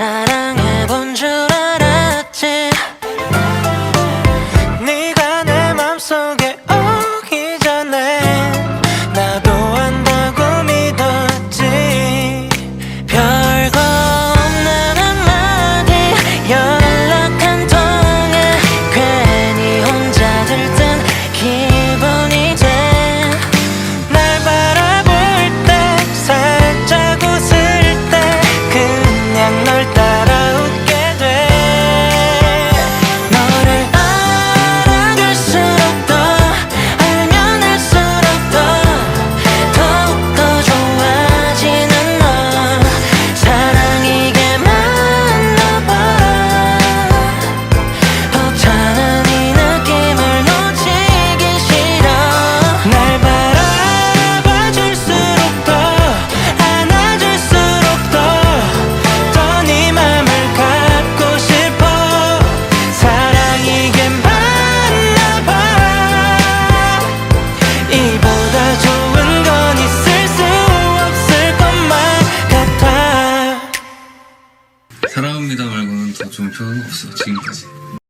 사랑해본 줄 알았지. 네가 내 맘속 말고는 더 좋은 표현은 없어. 지금까지.